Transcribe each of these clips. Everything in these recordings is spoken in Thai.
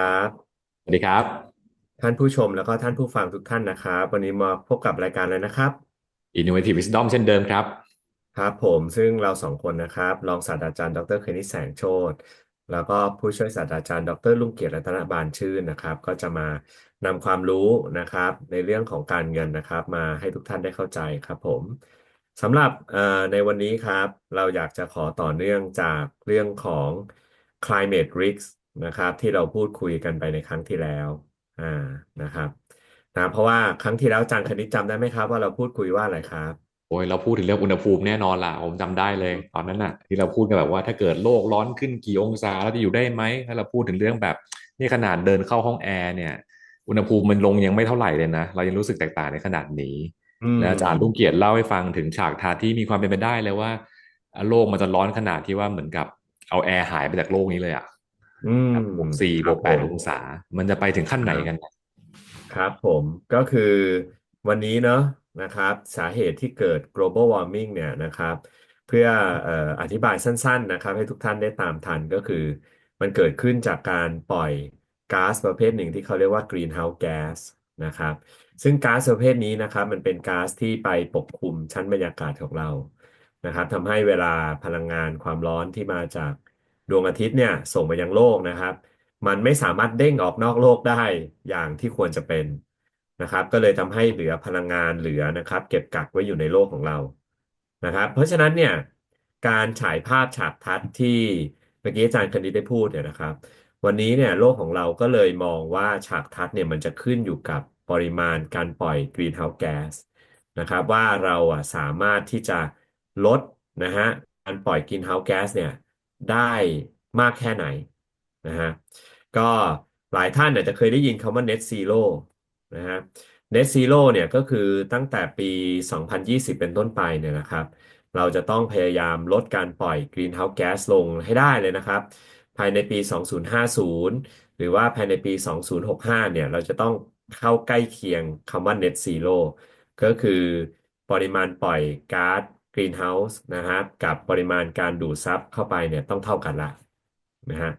ครับสวัสดีครับ ท่านผู้ชมแล้วก็ท่านผู้ฟังทุกท่านนะครับ วันนี้มาพบกับรายการเลยนะครับ Innovative Wisdom เช่นเดิมครับ ครับผมซึ่งเราสองคนนะครับ รองศาสตราจารย์ ดรคณิตแสงโชติแล้วก็ผู้ช่วยศาสตราจารย์ ดรลุงเกียรติรัตนบานชื่นนะครับ ก็จะมานำความรู้นะครับ ในเรื่องของการเงินนะครับ มาให้ทุกท่านได้เข้าใจครับผมสำหรับเอ่อในวันนี้ครับ เราอยากจะขอต่อเนื่องจากเรื่องของ climate risk นะครับ ที่เราพูดคุยกันไปในครั้งที่แล้ว อ่านะครับนะเพราะว่าครั้งที่แล้วอาจารย์คณิตจำได้ไหมครับ ว่าเราพูดคุยว่าอะไรครับ โอ้ยเราพูดถึงเรื่องอุณหภูมิแน่นอนล่ะผมจำได้เลย ตอนนั้นน่ะ ที่เราพูดกันแบบว่าถ้าเกิดโลกร้อนขึ้นกี่องศาเราจะอยู่ได้ไหมถ้าเราพูดถึงเรื่องแบบนี่ขนาดเดินเข้าห้องแอร์เนี่ย อุณหภูมิมันลงยังไม่เท่าไหร่เลยนะเรายังรู้สึกแตกต่างในขนาดนี้อืแล้วอาจารย์ลุงมเกียรติเล่าให้ฟังถึงฉากทัศน์ที่มีความเป็นไปได้เลยว่า โลกมันจะร้อนขนาดที่ว่าเหมือนกับเอาแอร์หายไปจากโลกนี้เลยอะอืมแบบบวกสี่บวกครับผมแปดองศา มันจะไปถึงขั้นไหนกันนะครับผมก็คือวันนี้เนาะนะครับ สาเหตุที่เกิด global warming เนี่ยนะครับ เพื่อเอ่ออธิบายสั้น ๆ นะครับ ให้ทุกท่านได้ตามทันก็คือ มันเกิดขึ้นจากการปล่อยก๊าซประเภทหนึ่งที่เขาเรียกว่า greenhouse gas นะครับ ซึ่งก๊าซประเภทนี้นะครับ มันเป็นก๊าซที่ไปปกคลุมชั้นบรรยากาศของเรานะครับทำให้เวลาพลังงานความร้อนที่มาจาก ดวงอาทิตย์เนี่ยส่งไปยังโลกนะครับ มันไม่สามารถเด้งออกนอกโลกได้อย่างที่ควรจะเป็นนะครับ ก็เลยทำให้เหลือพลังงานเหลือนะครับ เก็บกักไว้อยู่ในโลกของเรานะครับ เพราะฉะนั้นเนี่ยการฉายภาพฉากทัศน์ที่เมื่อกี้อาจารย์คณิตได้พูดเนี่ยนะครับ วันนี้เนี่ยโลกของเราก็เลยมองว่าฉากทัศน์เนี่ยมันจะขึ้นอยู่กับปริมาณการปล่อยกรีนเฮาส์แก๊สนะครับว่าเราอะสามารถที่จะลดนะฮะการปล่อยกรีนเฮาส์แก๊สเนี่ย ได้มากแค่ไหนนะฮะก็หลายท่านอาจจะเคยได้ยินคำว่า Net Zero นะฮะ Net Zero เนี่ยก็คือตั้งแต่ปี 2020 เป็นต้นไปเนี่ยนะครับ เราจะต้องพยายามลดการปล่อย Greenhouse Gas ลงให้ได้เลยนะครับ ภายในปี 2050 หรือว่าภายในปี 2065 เนี่ย เราจะต้องเข้าใกล้เคียงคำว่า Net Zero ก็คือปริมาณปล่อยก๊าซ Greenhouse นะครับกับปริมาณการดูดซับเข้าไปเนี่ยต้องเท่ากันละนะฮะ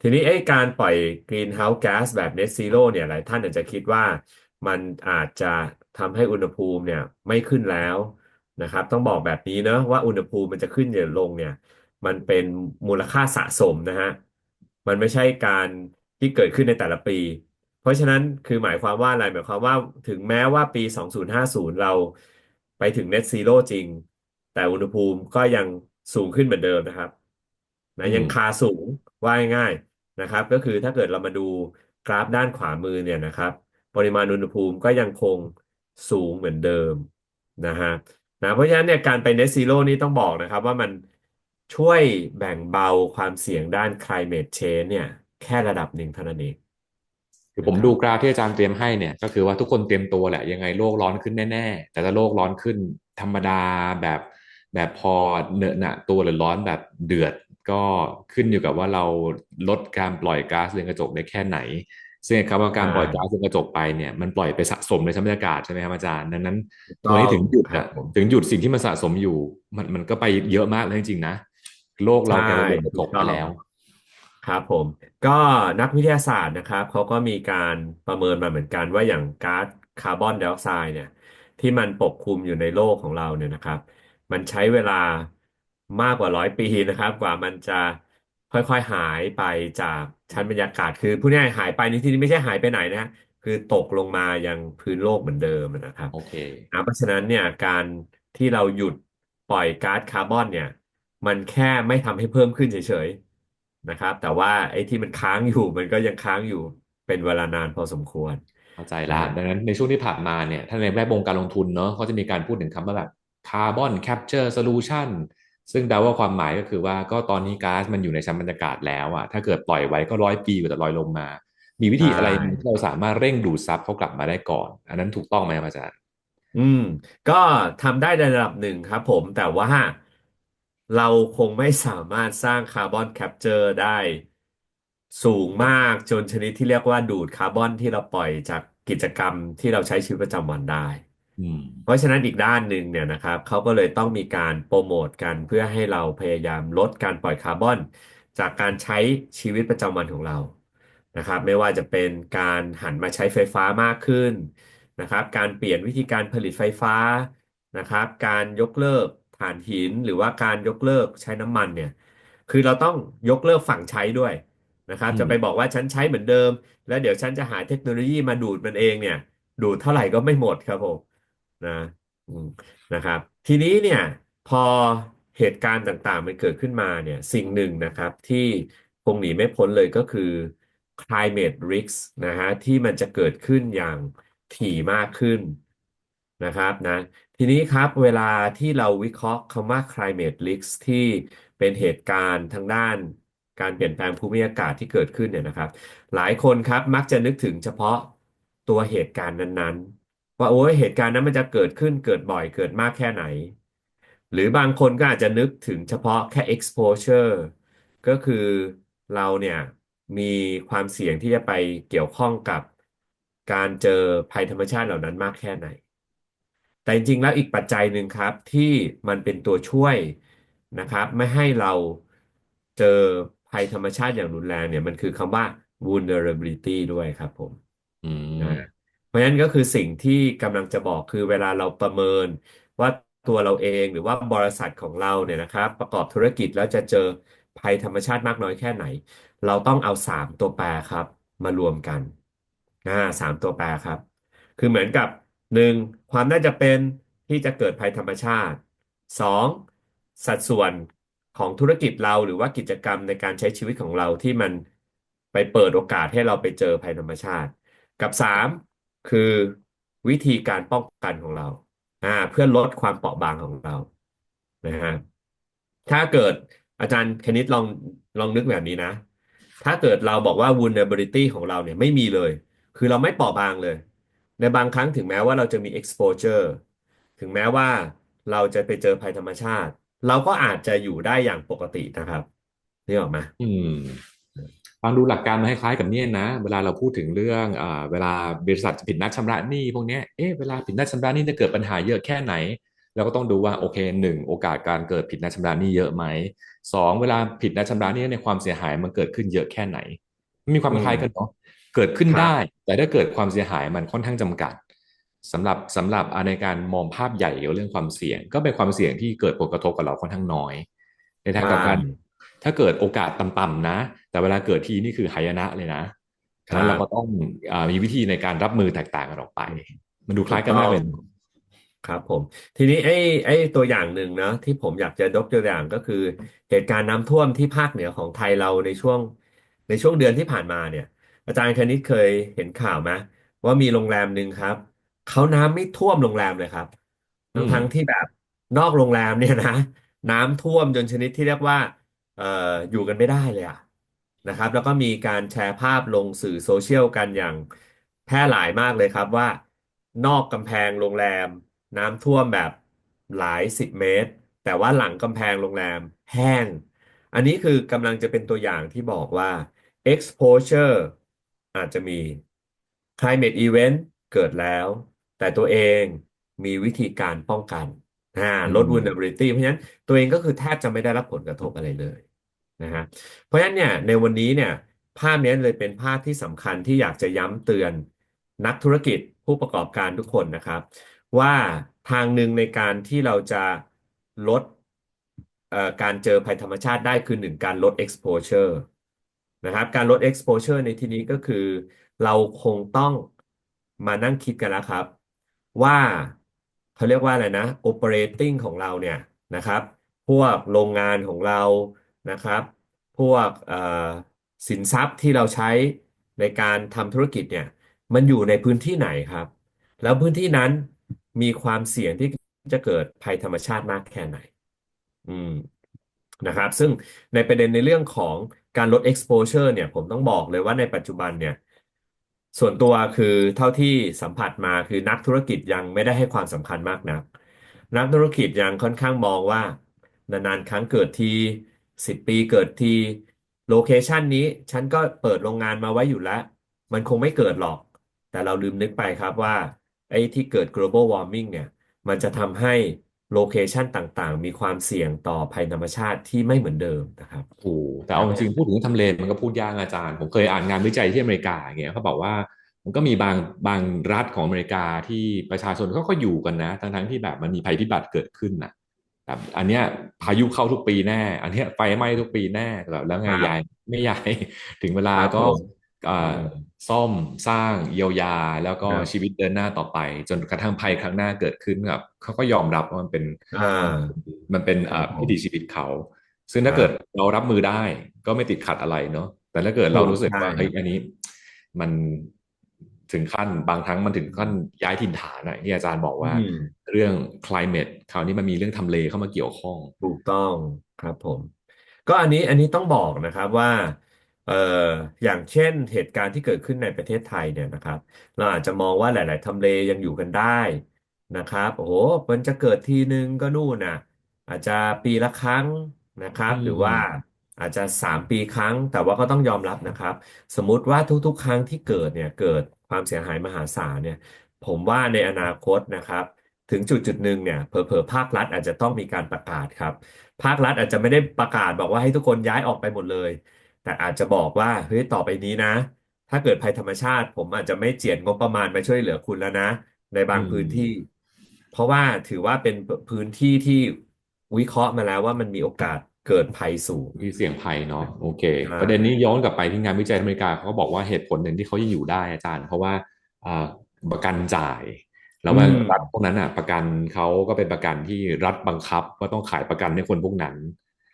ทีนี้ไอ้การปล่อยกรีนเฮาส์แก๊สแบบ Net Zero เนี่ยหลายท่านอาจจะคิดว่ามันอาจจะทำให้อุณหภูมิเนี่ยไม่ขึ้นแล้วนะครับต้องบอกแบบนี้เนอะว่าอุณหภูมิมันจะขึ้นหรือลงเนี่ยมันเป็นมูลค่าสะสมนะฮะมันไม่ใช่การที่เกิดขึ้นในแต่ละปี เพราะฉะนั้นคือหมายความว่าอะไรหมายความว่าถึงแม้ว่าปี 2050 เราไปถึง Net Zero จริง แต่อุณหภูมิก็ยังสูงขึ้นเหมือนเดิมนะครับนะอืมยังคาสูงว่าง่ายๆนะครับ ก็คือถ้าเกิดเรามาดูกราฟด้านขวามือเนี่ยนะครับ ปริมาณอุณหภูมิก็ยังคงสูงเหมือนเดิมนะฮะนะเพราะฉะนั้นเนี่ยการไป Net Zero นี่ต้องบอกนะครับว่ามันช่วยแบ่งเบาความเสี่ยงด้าน climate change เนี่ยแค่ระดับหนึ่งเท่านั้นเองคือผมดูนะครับกราฟที่อาจารย์เตรียมให้เนี่ยก็คือว่าทุกคนเตรียมตัวแหละยังไงโลกร้อนขึ้นแน่ ๆ แต่ถ้าโลกร้อนขึ้นธรรมดาแบบ แบบพอเหนอะหนะตัวหรือร้อนแบบเดือดก็ขึ้นอยู่กับว่าเราลดการปล่อยก๊าซเรือนกระจกได้แค่ไหน ซึ่งคำว่าการใช่ปล่อยก๊าซเรือนกระจกไปเนี่ยมันปล่อยไปสะสมในชั้นบรรยากาศใช่ไหมครับอาจารย์ดังนั้นถูกต้องตัวนี้ถึงหยุดอะครับผมถึงหยุดสิ่งที่มันสะสมอยู่ มันมันก็ไปเยอะมากเลยจริงๆนะโลกเราใช่กลายเป็นเรือนกระถูกต้องจกไปแล้วครับผมก็นักวิทยาศาสตร์นะครับเขาก็มีการประเมินมาเหมือนกันว่าอย่างก๊าซคาร์บอนไดออกไซด์เนี่ยที่มันปกคลุมอยู่ในโลกของเราเนี่ยนะครับ มันใช้เวลามากกว่าร้อยปีนะครับ กว่ามันจะค่อยๆหายไปจากชั้นบรรยากาศ คือพูดง่ายๆหายไปในที่นี้ไม่ใช่หายไปไหนนะฮะคือตกลงมายังพื้นโลกเหมือนเดิมนะครับโอเคนะเพราะฉะนั้นเนี่ยการที่เราหยุดปล่อยก๊าซคาร์บอนเนี่ย มันแค่ไม่ทำให้เพิ่มขึ้นเฉยๆนะครับ แต่ว่าไอ้ที่มันค้างอยู่มันก็ยังค้างอยู่เป็นเวลานานพอสมควร เข้าใจละนะฮะดังนั้นในช่วงที่ผ่านมาเนี่ย ถ้าในแวดวงการลงทุนเนาะก็จะมีการพูดถึงคำว่าแบบ คาร์บอนแคปเจอร์โซลูชันซึ่งเดาว่าความหมายก็คือว่าก็ตอนนี้ก๊าซมันอยู่ในชั้นบรรยากาศแล้วอะถ้าเกิดปล่อยไว้ก็ร้อยปีกว่าจะลอยลงมา มีวิธีอะไรที่เราสามารถเร่งดูดซับเขากลับมาได้ก่อน อันนั้นถูกต้องไหมครับอาจารย์ อืม ก็ทำได้ในระดับหนึ่งครับผมแต่ว่าเราคงไม่สามารถสร้างคาร์บอนแคปเจอร์ได้สูงมากจนชนิดที่เรียกว่าดูดคาร์บอนที่เราปล่อยจากกิจกรรมที่เราใช้ชีวิตประจำวันได้ เพราะฉะนั้นอีกด้านหนึ่งเนี่ยนะครับเขาก็เลยต้องมีการโปรโมทกันเพื่อให้เราพยายามลดการปล่อยคาร์บอน จากการใช้ชีวิตประจำวันของเรานะครับ ไม่ว่าจะเป็นการหันมาใช้ไฟฟ้ามากขึ้นนะครับ การเปลี่ยนวิธีการผลิตไฟฟ้านะครับ การยกเลิกถ่านหินหรือว่าการยกเลิกใช้น้ำมันเนี่ย คือเราต้องยกเลิกฝั่งใช้ด้วยนะครับอืมจะไปบอกว่าฉันใช้เหมือนเดิม แล้วเดี๋ยวฉันจะหาเทคโนโลยีมาดูดมันเองเนี่ย ดูดเท่าไหร่ก็ไม่หมดครับผม นะนะครับ ทีนี้เนี่ยพอเหตุการณ์ต่างๆ มันเกิดขึ้นมาเนี่ยสิ่งหนึ่งนะครับที่คงหนีไม่พ้นเลยก็คือ climate risk นะฮะที่มันจะเกิดขึ้นอย่างถี่มากขึ้นนะครับนะทีนี้ครับเวลาที่เราวิเคราะห์คำว่า climate risk ที่เป็นเหตุการณ์ทางด้านการเปลี่ยนแปลงภูมิอากาศที่เกิดขึ้นเนี่ยนะครับ หลายคนครับมักจะนึกถึงเฉพาะตัวเหตุการณ์นั้นๆ ว่าโอ้ยเหตุการณ์นั้นมันจะเกิดขึ้นเกิดบ่อยเกิดมากแค่ไหน หรือบางคนก็อาจจะนึกถึงเฉพาะแค่ exposure ก็คือเราเนี่ยมีความเสี่ยงที่จะไปเกี่ยวข้องกับการเจอภัยธรรมชาติเหล่านั้นมากแค่ไหน แต่จริงๆแล้วอีกปัจจัยหนึ่งครับที่มันเป็นตัวช่วยนะครับ ไม่ให้เราเจอภัยธรรมชาติอย่างรุนแรงเนี่ยมันคือคำว่า vulnerability ด้วยครับผมอืนะม เพราะฉะนั้นก็คือสิ่งที่กำลังจะบอกคือเวลาเราประเมินว่าตัวเราเองหรือว่าบริษัทของเราเนี่ยนะครับ ประกอบธุรกิจแล้วจะเจอภัยธรรมชาติมากน้อยแค่ไหน เราต้องเอาสามตัวแปรครับ มารวมกันอ่าสามตัวแปรครับ คือเหมือนกับหนึ่งความน่าจะเป็นที่จะเกิดภัยธรรมชาติสองสัดส่วนของธุรกิจเราหรือว่ากิจกรรมในการใช้ชีวิตของเราที่มันไปเปิดโอกาสให้เราไปเจอภัยธรรมชาติ กับสาม คือวิธีการป้องกันของเราอ่าเพื่อลดความเปราะบางของเรานะฮะถ้าเกิดอาจารย์คณิตลองลองนึกแบบนี้นะ ถ้าเกิดเราบอกว่า vulnerability ของเราเนี่ยไม่มีเลย คือเราไม่เปราะบางเลย ในบางครั้งถึงแม้ว่าเราจะมี exposure ถึงแม้ว่าเราจะไปเจอภัยธรรมชาติ เราก็อาจจะอยู่ได้อย่างปกตินะครับนี่ออกไหมอืม ฟังดูหลักการมันคล้ายๆกับเนี่ยนะ เวลาเราพูดถึงเรื่องอ่าเวลาบริษัทผิดนัดชำระหนี้พวกเนี้ยเอ๊ะเวลาผิดนัดชำระหนี้จะเกิดปัญหาเยอะแค่ไหนเราก็ต้องดูว่าโอเคหนึ่งโอกาสการเกิดผิดนัดชำระหนี้เยอะไหมสองเวลาผิดนัดชำระหนี้ในความเสียหายมันเกิดขึ้นเยอะแค่ไหนมันมีความอืมคล้ายกันเนาะเกิดขึ้นได้ครับแต่ถ้าเกิดความเสียหายมันค่อนข้างจำกัดสำหรับสำหรับอ่าในการมองภาพใหญ่เกี่ยวกับเรื่องความเสี่ยง ก็เป็นความเสี่ยงที่เกิดผลกระทบกับเราค่อนข้างน้อย ในทางใช่กลับกัน ถ้าเกิดโอกาสต่ำๆนะ แต่เวลาเกิดทีนี่คือหายนะเลยนะฉะนั้นเราก็ต้องครับอามีวิธีในการรับมือแตกต่างกันออกไป มันดูคล้ายกันถูกต้องมากเลยครับผม ทีนี้ไอ้ไอ้ตัวอย่างหนึ่งนะที่ผมอยากจะยกตัวอย่างก็คือ เหตุการณ์น้ำท่วมที่ภาคเหนือของไทยเราในช่วง ในช่วงเดือนที่ผ่านมาเนี่ย อาจารย์คณิตเคยเห็นข่าวไหมว่ามีโรงแรมหนึ่งครับเขาน้ำไม่ท่วมโรงแรมเลยครับทั้งอืมทั้งที่แบบนอกโรงแรมเนี่ยนะ น้ำท่วมจนชนิดที่เรียกว่าเอ่ออยู่กันไม่ได้เลยอะนะครับ แล้วก็มีการแชร์ภาพลงสื่อโซเชียลกันอย่างแพร่หลายมากเลยครับว่า นอกกำแพงโรงแรมน้ำท่วมแบบหลายสิบเมตร แต่ว่าหลังกำแพงโรงแรมแห้ง อันนี้คือกำลังจะเป็นตัวอย่างที่บอกว่า exposure อาจจะมี climate event เกิดแล้ว แต่ตัวเองมีวิธีการป้องกันอ่าอืลดม vulnerability เพราะฉะนั้นตัวเองก็คือแทบจะไม่ได้รับผลกระทบอะไรเลย นะฮะเพราะฉะนั้นเนี่ยในวันนี้เนี่ยภาพนี้เลยเป็นภาพที่สำคัญที่อยากจะย้ำเตือนนักธุรกิจผู้ประกอบการทุกคนนะครับ ว่าทางหนึ่งในการที่เราจะลดการเจอภัยธรรมชาติได้คือหนึ่งการลด exposure นะครับการลด exposure ในที่นี้ก็คือ เราคงต้องมานั่งคิดกันแล้วครับ ว่าเขาเรียกว่าอะไรนะ operating ของเราเนี่ยนะครับ พวกโรงงานของเรา นะครับ พวกเอ่อสินทรัพย์ที่เราใช้ในการทำธุรกิจเนี่ย มันอยู่ในพื้นที่ไหนครับ แล้วพื้นที่นั้นมีความเสี่ยงที่จะเกิดภัยธรรมชาติมากแค่ไหน อืมนะครับ ซึ่งในประเด็นในเรื่องของการลด exposure เนี่ย ผมต้องบอกเลยว่าในปัจจุบันเนี่ย ส่วนตัวคือเท่าที่สัมผัสมาคือนักธุรกิจยังไม่ได้ให้ความสำคัญมากนัก นักธุรกิจยังค่อนข้างมองว่านานๆครั้งเกิดที สิบปีเกิดทีโลเคชันนี้ฉันก็เปิดโรงงานมาไว้อยู่แล้ว มันคงไม่เกิดหรอก แต่เราลืมนึกไปครับว่าไอ้ที่เกิด global warming เนี่ย มันจะทำให้โลเคชันต่างๆ มีความเสี่ยงต่อภัยธรรมชาติที่ไม่เหมือนเดิมนะครับถูกแต่เอาจริงพูดถึงทำเลมันก็พูดยากอาจารย์ ผมเคยอ่านงานวิจัยที่อเมริกาอย่างเงี้ยเขาบอกว่ามันก็มีบางบางรัฐของอเมริกาที่ประชาชนเขาก็อยู่กันนะ ทั้งๆที่แบบมันมีภัยพิบัติเกิดขึ้นนะ แบบอันเนี้ยพายุเข้าทุกปีแน่ อันเนี้ยไฟไหม้ทุกปีแน่แบบแล้วไงยายครับไม่ยายถึงเวลาก็ครับผมเอ่อือมซ่อมสร้างเยียวยา แล้วก็ครับชีวิตเดินหน้าต่อไป จนกระทั่งภัยครั้งหน้าเกิดขึ้นกับเขาก็ยอมรับว่ามันเป็นอ่ามันเป็นครับเอ่อวิถีชีผมวิตเขา ซึ่งถ้าเกิดครับเรารับมือได้ก็ไม่ติดขัดอะไรเนาะแต่ถ้าเกิดเราถูกรู้สึกใช่ว่าครับเฮ้ยอันนี้ มันถึงขั้นบางครั้งมันถึงขั้นย้ายถิ่นฐานอะที่อาจารย์บอกอืว่าม เรื่อง climate คราวนี้มันมีเรื่องทำเลเข้ามาเกี่ยวข้อง ถูกต้องครับผม ก็อันนี้อันนี้ต้องบอกนะครับว่าเอ่ออย่างเช่นเหตุการณ์ที่เกิดขึ้นในประเทศไทยเนี่ยนะครับ เราอาจจะมองว่าหลาย ๆทำเลยังอยู่กันได้นะครับโอ้โหมันจะเกิดทีนึงก็นู่นน่ะ อาจจะปีละครั้งนะครัอืบหรือว่ามอาจจะสามปีครั้ง แต่ว่าก็ต้องยอมรับนะครับ สมมุติว่าทุก ๆ ครั้งที่เกิดเนี่ยเกิดความเสียหายมหาศาลเนี่ย ผมว่าในอนาคตนะครับ ถึงจุดจุดหนึ่งเนี่ยเผลอๆภาครัฐอาจจะต้องมีการประกาศครับ ภาครัฐอาจจะไม่ได้ประกาศบอกว่าให้ทุกคนย้ายออกไปหมดเลย แต่อาจจะบอกว่าเฮ้ยต่อไปนี้นะ ถ้าเกิดภัยธรรมชาติ ผมอาจจะไม่เจียดงบประมาณมาช่วยเหลือคุณแล้วนะ ในอืบางพื้นที่มเพราะว่าถือว่าเป็นพื้นที่ที่วิเคราะห์มาแล้วว่ามันมีโอกาสเกิดภัยสูงมีเสี่ยงภัยเนาะโอเคใช่ประเด็นนี้ย้อนกลับไปที่งานวิจัยอเมริกาเขาก็บอกว่าเหตุผลหนึ่งที่เขายังอยู่ได้อาจารย์ เพราะว่าอ่าประกันจ่าย แล้วอืมันรัฐพวกมนั้นอะ ประกันเขาก็เป็นประกันที่รัฐบังคับว่าต้องขายประกันให้คนพวกนั้น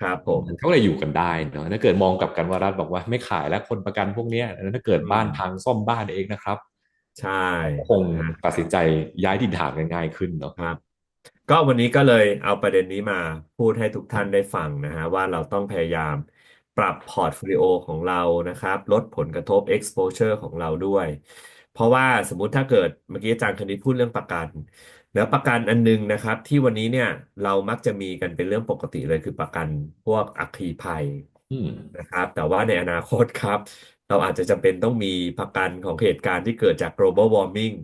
ครับผมมันก็เลยอยู่กันได้เนอะถ้าเกิดมองกลับกันว่ารัฐบอกว่าไม่ขายแล้วคนประกันพวกเนี้ยถ้าเกิดอืบ้านพังมซ่อมบ้านเองนะครับ ใช่ก็คงนะฮะตัดสินใจย้ายถิ่นฐานกันง่ายขึ้นเนาะครับก็วันนี้ก็เลยเอาประเด็นนี้มาพูดให้ทุกท่านได้ฟังนะฮะว่าเราต้องพยายามปรับพอร์ตโฟลิโอของเรานะครับ ลดผลกระทบ exposure ของเราด้วย เพราะว่าสมมุติถ้าเกิดเมื่อกี้อาจารย์คณิตพูดเรื่องประกัน แล้วประกันอันนึงนะครับ ที่วันนี้เนี่ยเรามักจะมีกันเป็นเรื่องปกติเลยคือประกันพวกอัคคีภัยอืมนะครับ แต่ว่าในอนาคตครับ เราอาจจะจำเป็นต้องมีประกันของเหตุการณ์ที่เกิดจาก global warming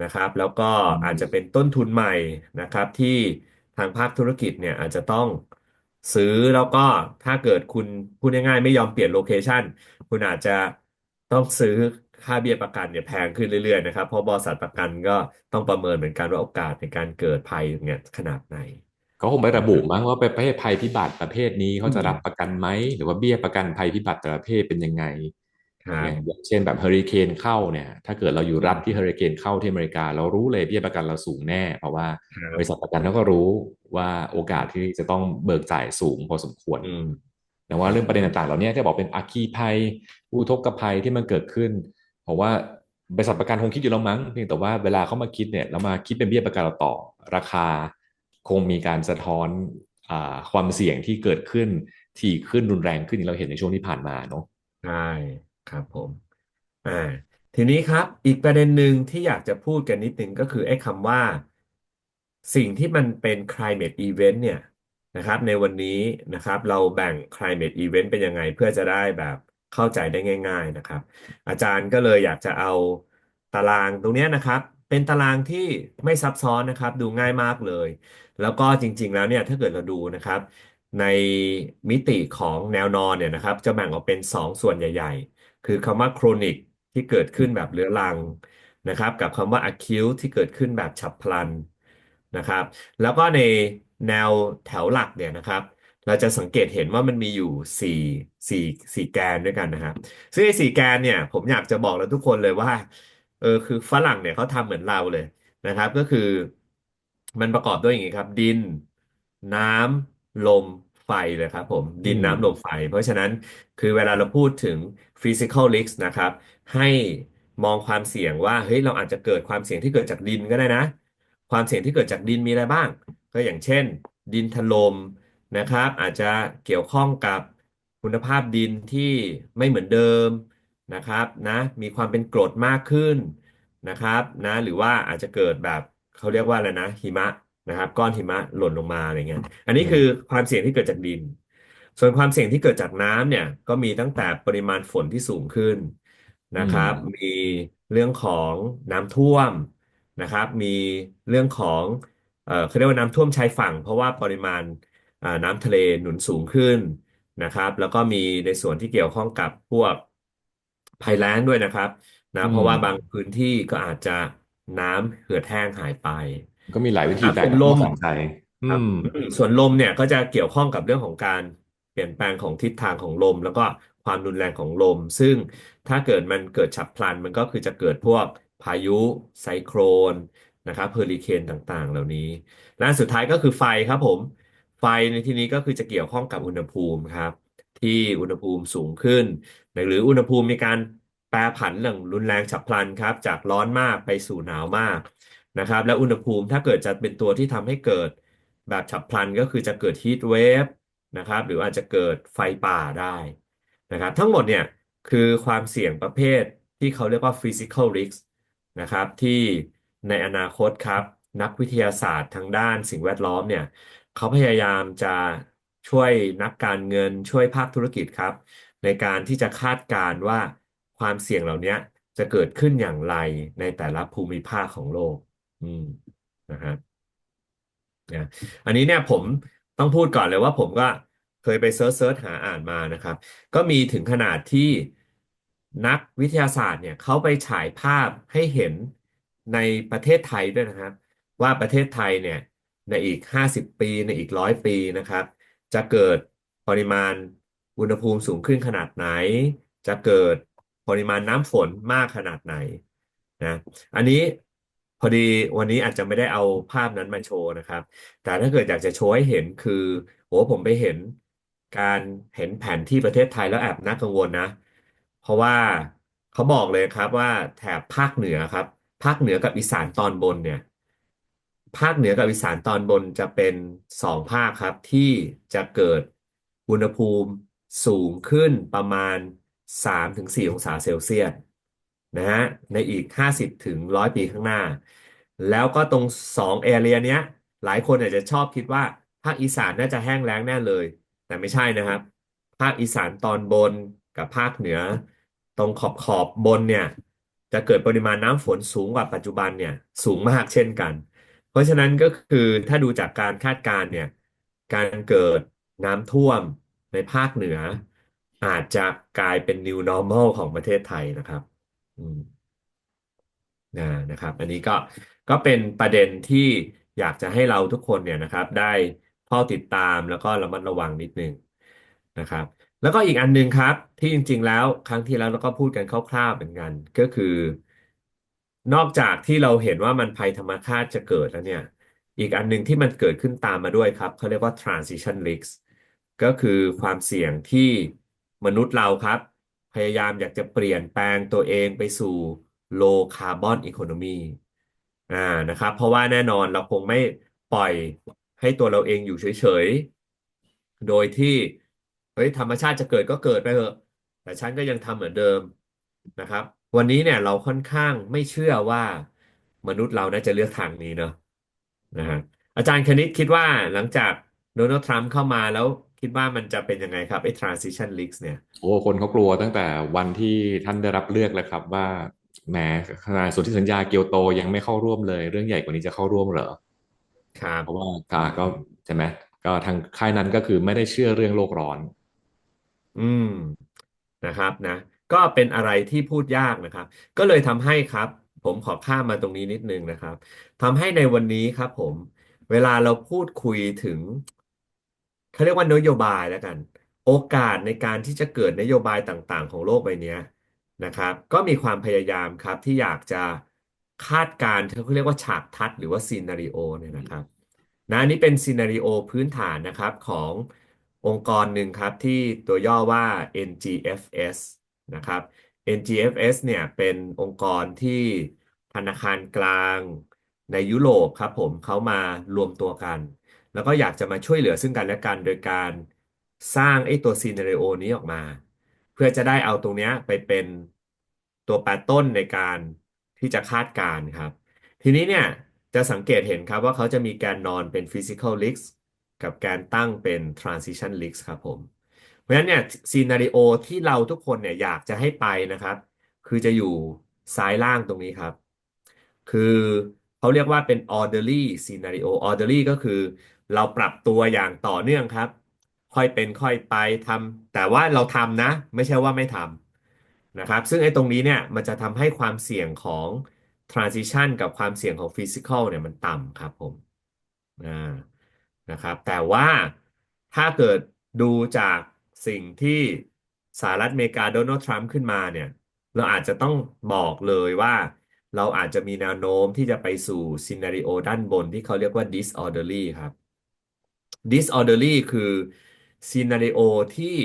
นะครับ แล้วก็อาจจะเป็นต้นทุนใหม่นะครับ ที่ทางภาคธุรกิจเนี่ยอาจจะต้องซื้อแล้วก็ถ้าเกิดคุณพูดง่ายๆไม่ยอมเปลี่ยนโลเคชันคุณอาจจะต้องซื้อ ค่าเบี้ยประกันเนี่ยแพงขึ้นเรื่อยๆนะครับเพราะบริษัทประกันก็ต้องประเมินเหมือนกันว่าโอกาสในการเกิดภัยเนี่ยขนาดไหนเขาคงไประบุนะครับมั้งว่าเป็นประเภทภัยพิบัติประเภทนี้เขาอืมจะรับประกันไหมหรือว่าเบี้ยประกันภัยพิบัติแต่ละประเภทเป็นยังไงครับอย่างอย่างเช่นแบบเฮอริเคนเข้าเนี่ย ถ้าเกิดเราอยู่รัฐที่เฮอริเคนเข้าที่อเมริกา เรารู้เลยเบี้ยประกันเราสูงแน่ เพราะว่าบริษัทครับประกันเขาก็รู้ว่าโอกาสที่จะต้องเบิกจ่ายสูงพอสมควรอืมแต่ว่าเรื่องประเด็นต่างๆเหล่านี้ที่บอกเป็นอัคคีภัยอุทกภัยที่มันเกิดขึ้น เพราะว่าบริษัทประกันคงคิดอยู่แล้วมั้งเพียงแต่ว่าเวลาเขามาคิดเนี่ยแล้วมาคิดเป็นเบี้ยประกันเราต่อราคา คงมีการสะท้อนอความเสี่ยงที่เกิดขึ้นถี่ขึ้นรุนแรงขึ้นอย่เราเห็นในช่วงที่ผ่านมาเนาะใช่ครับผมอ่าทีนี้ครับ อีกประเด็นหนึ่งที่อยากจะพูดกันนิดนึงก็คือไอ้คำว่า สิ่งที่มันเป็น climate event เนี่ยนะครับ ในวันนี้นะครับ เราแบ่ง climate event เป็นยังไงเพื่อจะได้แบบ เข้าใจได้ง่าย ๆนะครับ อาจารย์ก็เลยอยากจะเอาตารางตรงนี้นะครับ เป็นตารางที่ไม่ซับซ้อนนะครับ ดูง่ายมากเลย แล้วก็จริง ๆ แล้วเนี่ยถ้าเกิดเราดูนะครับ ในมิติของแนวนอนเนี่ยนะครับ จะแบ่งออกเป็นสองส่วนใหญ่ ๆ คือคำว่า chronic ที่เกิดขึ้นแบบเรื้อรังนะครับ กับคำว่า acute ที่เกิดขึ้นแบบฉับพลันนะครับ แล้วก็ในแนวแถวหลักเนี่ยนะครับ เราจะสังเกตเห็นว่ามันมีอยู่สี่สี่สี่แกนด้วยกันนะครับซึ่งไอ้สี่แกนเนี่ย ผมอยากจะบอกแล้วทุกคนเลยว่าเออคือฝรั่งเนี่ยเขาทำเหมือนเราเลยนะครับ ก็คือ มันประกอบด้วยอย่างนี้ครับ ดิน น้ำลมไฟเลยครับผมดินอืมน้ำลมไฟ เพราะฉะนั้นคือเวลาเราพูดถึง physical risk นะครับ ให้มองความเสี่ยงว่าเฮ้ยเราอาจจะเกิดความเสี่ยงที่เกิดจากดินก็ได้นะ ความเสี่ยงที่เกิดจากดินมีอะไรบ้าง ก็อย่างเช่น ดินถล่ม นะครับ อาจจะเกี่ยวข้องกับคุณภาพดินที่ไม่เหมือนเดิมนะครับนะมีความเป็นกรดมากขึ้นนะครับนะหรือว่าอาจจะเกิดแบบเขาเรียกว่าอะไรนะหิมะนะครับ ก้อนหิมะหล่นลงมาอะไรเงี้ยอันนี้คืออืมความเสี่ยงที่เกิดจากดิน ส่วนความเสี่ยงที่เกิดจากน้ำเนี่ยก็มีตั้งแต่ปริมาณฝนที่สูงขึ้นอืนะครับมมีเรื่องของน้ำท่วมนะครับ มีเรื่องของเอ่อเขาเรียกว่าน้ำท่วมชายฝั่ง เพราะว่าปริมาณอ่า น้ำทะเลหนุนสูงขึ้นนะครับ แล้วก็มีในส่วนที่เกี่ยวข้องกับพวกภัยแล้งด้วยนะครับนะอืเพราะว่าบางมพื้นที่ก็อาจจะน้ำเหือดแห้งหายไปก็มีหลายวินะครับธีแบ่งกับส่วนลมข้อสนใจอืครับม อืมส่วนลมเนี่ยก็จะเกี่ยวข้องกับเรื่องของการเปลี่ยนแปลงของทิศทางของลม แล้วก็ความรุนแรงของลม ซึ่งถ้าเกิดมันเกิดฉับพลันมันก็คือจะเกิดพวกพายุไซโครนนะครับเฮอริเคนต่างๆ เหล่านี้และอันสุดท้ายก็คือไฟครับผม ไฟในที่นี้ก็คือจะเกี่ยวข้องกับอุณหภูมิครับ ที่อุณหภูมิสูงขึ้น หรืออุณหภูมิมีการแปรผันอย่างรุนแรงฉับพลันครับ จากร้อนมากไปสู่หนาวมากนะครับ และอุณหภูมิถ้าเกิดจะเป็นตัวที่ทำให้เกิดแบบฉับพลันก็คือจะเกิดฮีทเวฟนะครับหรืออาจจะเกิดไฟป่าได้นะครับทั้งหมดเนี่ยคือความเสี่ยงประเภทที่เขาเรียกว่า physical risk นะครับที่ในอนาคตครับนักวิทยาศาสตร์ทางด้านสิ่งแวดล้อมเนี่ย เขาพยายามจะช่วยนักการเงินช่วยภาคธุรกิจครับ ในการที่จะคาดการณ์ว่าความเสี่ยงเหล่านี้จะเกิดขึ้นอย่างไรในแต่ละภูมิภาคของโลก อืมนะฮะนะอันนี้เนี่ยผมต้องพูดก่อนเลยว่าผมก็เคยไปเซิร์ชเซิร์ชหาอ่านมานะครับ ก็มีถึงขนาดที่นักวิทยาศาสตร์เนี่ยเขาไปฉายภาพให้เห็นในประเทศไทยด้วยนะครับ ว่าประเทศไทยเนี่ย ในอีกห้าสิบปีในอีกร้อยปีนะครับ จะเกิดปริมาณอุณหภูมิสูงขึ้นขนาดไหน จะเกิดปริมาณน้ำฝนมากขนาดไหนนะอันนี้พอดีวันนี้อาจจะไม่ได้เอาภาพนั้นมาโชว์นะครับ แต่ถ้าเกิดอยากจะโชว์ให้เห็นคือโหผมไปเห็นการเห็นแผนที่ประเทศไทยแล้วแอบน่ากังวลนะ เพราะว่าเขาบอกเลยครับว่าแถบภาคเหนือครับ ภาคเหนือกับอีสานตอนบนเนี่ย ภาคเหนือกับอีสานตอนบนจะเป็นสองภาคครับ ที่จะเกิดอุณหภูมิสูงขึ้นประมาณสามถึงสี่องศาเซลเซียสนะฮะในอีกห้าสิบถึงร้อยปีข้างหน้า แล้วก็ตรงสองแอเรียเนี้ย หลายคนอาจจะชอบคิดว่า ภาคอีสานน่าจะแห้งแล้งแน่เลย แต่ไม่ใช่นะครับ ภาคอีสานตอนบนกับภาคเหนือ ตรงขอบขอบบนเนี่ย จะเกิดปริมาณน้ำฝนสูงกว่าปัจจุบันเนี่ย สูงมากเช่นกัน เพราะฉะนั้นก็คือถ้าดูจากการคาดการณ์เนี่ย การเกิดน้ำท่วมในภาคเหนือ อาจจะกลายเป็น new normal ของประเทศไทยนะครับอืมนะนะครับ อันนี้ก็ก็เป็นประเด็นที่อยากจะให้เราทุกคนเนี่ยนะครับ ได้เฝ้าติดตามแล้วก็ระมัดระวังนิดนึงนะครับ แล้วก็อีกอันหนึงครับ ที่จริง ๆ แล้วครั้งที่แล้วเราก็พูดกันคร่าวๆเหมือนกัน ก็คือ นอกจากที่เราเห็นว่ามันภัยธรรมชาติจะเกิดแล้วเนี่ย อีกอันหนึ่งที่มันเกิดขึ้นตามมาด้วยครับ เขาเรียกว่า transition risk ก็คือความเสี่ยงที่มนุษย์เราครับ พยายามอยากจะเปลี่ยนแปลงตัวเองไปสู่ low carbon economy อ่านะครับ เพราะว่าแน่นอนเราคงไม่ปล่อยให้ตัวเราเองอยู่เฉยๆ โดยที่เฮ้ยธรรมชาติจะเกิดก็เกิดไปเถอะ แต่ฉันก็ยังทำเหมือนเดิมนะครับ วันนี้เนี่ยเราค่อนข้างไม่เชื่อว่ามนุษย์เราน่าจะเลือกทางนี้เนอะนะฮะอาจารย์คณิตคิดว่าหลังจากโดนัลด์ทรัมป์เข้ามาแล้วคิดว่ามันจะเป็นยังไงครับไอ้ transition risk เนี่ยโอ้คนเขากลัวตั้งแต่วันที่ท่านได้รับเลือกแล้วครับว่าแหมขนาดสนธิสัญญาเกียวโตยังไม่เข้าร่วมเลย เรื่องใหญ่กว่านี้จะเข้าร่วมเหรอครับเพราะว่าก็ก็ใช่ไหมก็ทางค่ายนั้นก็คือไม่ได้เชื่อเรื่องโลกร้อน อืมนะครับนะ ก็เป็นอะไรที่พูดยากนะครับ ก็เลยทำให้ครับ ผมขอข้ามมาตรงนี้นิดนึงนะครับทำให้ในวันนี้ครับ ผมเวลาเราพูดคุยถึงเขาเรียกว่านโยบายแล้วกัน โอกาสในการที่จะเกิดนโยบายต่างๆ ของโลกใบนี้นะครับ ก็มีความพยายามครับที่อยากจะคาดการณ์เขาเรียกว่าฉากทัศน์หรือว่าซีนาริโอเนี่ยนะครับนะนนี้เป็นซีนาริโอพื้นฐานนะครับขององค์กรหนึ่งครับที่ตัวย่อว่า NGFS นะครับ NGFS เนี่ยเป็นองค์กรที่ธนาคารกลางในยุโรปครับผมเขามารวมตัวกัน แล้วก็อยากจะมาช่วยเหลือซึ่งกันและกันโดยการสร้างไอ้ตัวซีนาริโอนี้ออกมา เพื่อจะได้เอาตรงนี้ไปเป็นตัวแปรต้นในการที่จะคาดการณ์ครับ ทีนี้เนี่ยจะสังเกตเห็นครับว่าเขาจะมีแกนนอนเป็น physical risk กับแกนตั้งเป็น transition risk ครับผมเราะฉะนั้นเนี่ยซีนาริโอที่เราทุกคนเนี่ยอยากจะให้ไปนะครับ คือจะอยู่ซ้ายล่างตรงนี้ครับ คือเขาเรียกว่าเป็น orderly scenario orderly ก็คือเราปรับตัวอย่างต่อเนื่องครับ ค่อยเป็นค่อยไปทำแต่ว่าเราทำนะ ไม่ใช่ว่าไม่ทำนะครับ ซึ่งไอ้ตรงนี้เนี่ยมันจะทำให้ความเสี่ยงของ transition กับความเสี่ยงของ physical เนี่ยมันต่ำครับผมนะครับ แต่ว่าถ้าเกิดดูจาก สิ่งที่สหรัฐอเมริกาโดนัลด์ทรัมป์ขึ้นมาเนี่ย เราอาจจะต้องบอกเลยว่าเราอาจจะมีแนวโน้มที่จะไปสู่ซีนาริโอด้านบนที่เขาเรียกว่า disorderly ครับ disorderly คือซีนาริโอที่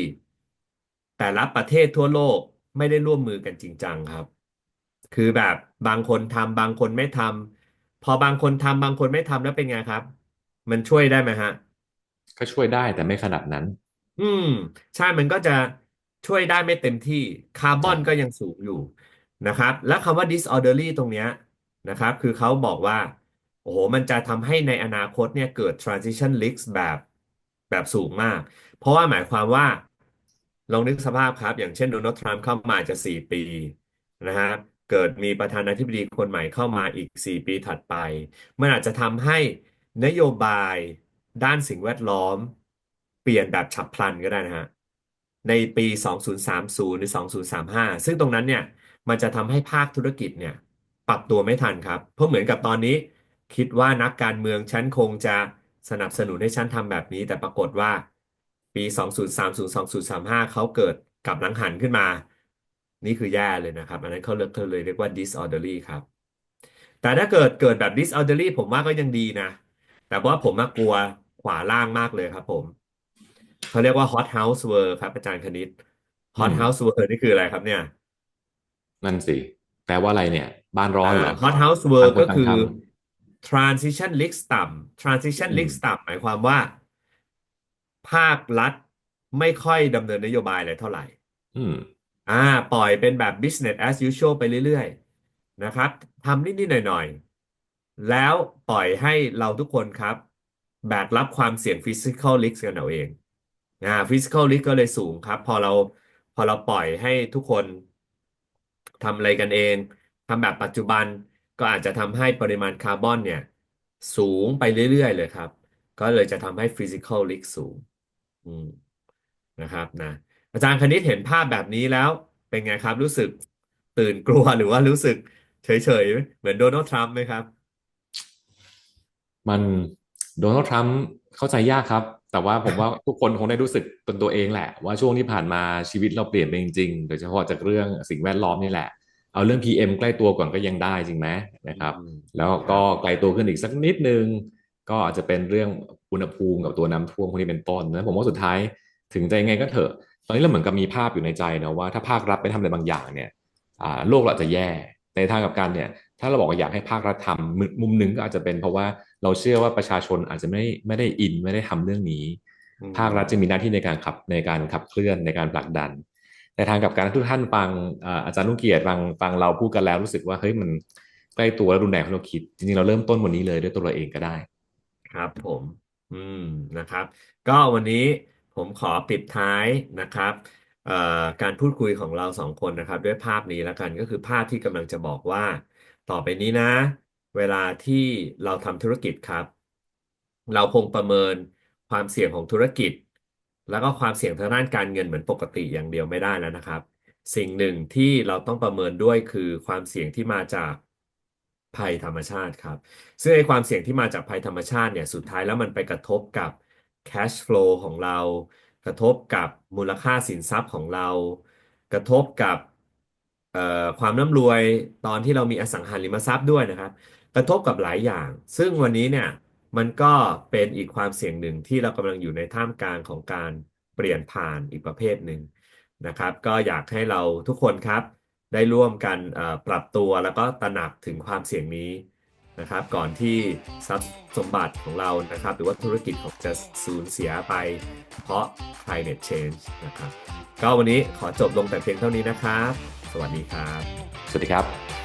แต่ละประเทศทั่วโลกไม่ได้ร่วมมือกันจริงจังครับ คือแบบบางคนทำบางคนไม่ทำพอบางคนทำบางคนไม่ทำแล้วเป็นไงครับ มันช่วยได้ไหมฮะ ก็ช่วยได้แต่ไม่ขนาดนั้น อืม ใช่มันก็จะช่วยได้ไม่เต็มที่คาร์บอนก็ยังสูงอยู่นะครับ แล้วคำว่า disorderly ตรงเนี้ยนะครับ คือเขาบอกว่า โอ้โห มันจะทำให้ในอนาคตเนี่ยเกิด transition risk แบบแบบสูงมาก เพราะว่าหมายความว่า ลองนึกสภาพครับ อย่างเช่นโดนัลด์ทรัมป์เข้ามาจะสี่ปีนะฮะเกิดมีประธานาธิบดีคนใหม่เข้ามาอีกสี่ปีถัดไป มันอาจจะทำให้นโยบายด้านสิ่งแวดล้อมเปลี่ยนแบบฉับพลันก็ได้นะฮะ ในปี 2030 หรือ 2035 ซึ่งตรงนั้นเนี่ย มันจะทำให้ภาคธุรกิจเนี่ย ปรับตัวไม่ทันครับ เพราะเหมือนกับตอนนี้ คิดว่านักการเมืองฉันคงจะสนับสนุนให้ฉันทำแบบนี้ แต่ปรากฏว่า ปี 2030 2035 เขาเกิดกลับหลังหันขึ้นมา นี่คือแย่เลยนะครับ อันนั้นเขาเรียกเขาเลยเรียกว่า disorderly ครับ แต่ถ้าเกิดเกิดแบบ disorderly ผมว่าก็ยังดีนะ แต่ว่าผมมากลัวขวาล่างมากเลยครับผม เขาเรียกว่า hot house world ครับอาจารย์คณิต hot อืม house world นี่คืออะไรครับเนี่ยนั่นสิ แปลว่าอะไรเนี่ย บ้านร้อนเหรออ่า hot house ต่าง world คนก็ต่างคือท transition risk ต่ำ transition อืม risk ต่ำหมายความว่า ภาครัฐไม่ค่อยดำเนินนโยบายอะไรเท่าไหร่ำอืม อ่า ปล่อยเป็นแบบ business as usual ไปเรื่อยๆ นะครับทำนิดๆหน่อยๆ แล้วปล่อยให้เราทุกคนครับ แบกรับความเสี่ยง physical risk กันเอาเอง อ่า physical risk ก็เลยสูงครับ พอเราพอเราปล่อยให้ทุกคนทำอะไรกันเองทำแบบปัจจุบันก็อาจจะทำให้ปริมาณคาร์บอนเนี่ย สูงไปเรื่อยๆ เลยครับ ก็เลยจะทำให้ physical risk สูงอืมนะครับนะ อาจารย์คณิตเห็นภาพแบบนี้แล้วเป็นไงครับ รู้สึกตื่นกลัวหรือว่ารู้สึกเฉยๆ เหมือนโดนัลด์ทรัมป์ไหมครับ มันโดนัลด์ทรัมป์เข้าใจยากครับ แต่ว่าผมว่าทุกคนคงได้รู้สึกตนตัวเองแหละ ว่าช่วงที่ผ่านมาชีวิตเราเปลี่ยนไปจริงๆโดยเฉพาะจากเรื่องสิ่งแวดล้อมนี่แหละ เอาเรื่อง PM ใกล้ตัวก่อนก็ยังได้จริงไหมนะครับอืมแล้วก็ไกลตัวขึ้นอีกสักนิดนึง ก็อาจจะเป็นเรื่องอุณหภูมิกับตัวน้ำท่วมพวกนี้เป็นต้นนะผมว่าสุดท้ายถึงจะยังไงก็เถอะ ตอนนี้เราเหมือนกับมีภาพอยู่ในใจนะว่าถ้าภาครัฐไปทำอะไรบางอย่างเนี่ยอ่าโลกเราอาจจะแย่ในทางกลับกันเนี่ย ถ้าเราบอกว่าอยากให้ภาครัฐทำมุมมุมหนึ่งก็อาจจะเป็นเพราะว่าเราเชื่อว่าประชาชนอาจจะไม่ไม่ได้อินไม่ได้ทำเรื่องนี้อืมภาครัฐจะมีหน้าที่ในการขับในการขับเคลื่อนในการผลักดัน แต่ทางกลับการทุกท่านฟังอ่าอาจารย์ลุงเกียรติฟังฟังเราพูดกันแล้วรู้สึกว่าเฮ้ยมันใกล้ตัวและรุนแรงกว่าเราคิด จริงๆเราเริ่มต้นวันนี้เลยด้วยตัวเราเองก็ได้ ครับผม อืมนะครับ ก็วันนี้ผมขอปิดท้ายนะครับเอ่อการพูดคุยของเราสองคนนะครับ ด้วยภาพนี้แล้วกันก็คือภาพที่กำลังจะบอกว่า ต่อไปนี้นะ เวลาที่เราทำธุรกิจครับ เราคงประเมินความเสี่ยงของธุรกิจ แล้วก็ความเสี่ยงทางด้านการเงินเหมือนปกติอย่างเดียวไม่ได้แล้วนะครับ สิ่งหนึ่งที่เราต้องประเมินด้วยคือความเสี่ยงที่มาจากภัยธรรมชาติครับ ซึ่งไอ้ความเสี่ยงที่มาจากภัยธรรมชาติเนี่ยสุดท้ายแล้วมันไปกระทบกับ cash flow ของเรา กระทบกับมูลค่าสินทรัพย์ของเรา กระทบกับ อ่อความร่ำรวยตอนที่เรามีอสังหาริมทรัพย์ด้วยนะครับ กระทบกับหลายอย่าง ซึ่งวันนี้เนี่ยมันก็เป็นอีกความเสี่ยงหนึ่งที่เรากำลังอยู่ในท่ามกลางของการเปลี่ยนผ่านอีกประเภทหนึ่งนะครับ ก็อยากให้เราทุกคนครับ ได้ร่วมกันเอ่อปรับตัวแล้วก็ตระหนักถึงความเสี่ยงนี้นะครับ ก่อนที่ทรัพย์สมบัติของเรานะครับ หรือว่าธุรกิจของจะสูญเสียไป เพราะ climate change นะครับ ก็วันนี้ขอจบลงแต่เพียงเท่านี้นะครับ วัสดีครับ สวัสดีครับ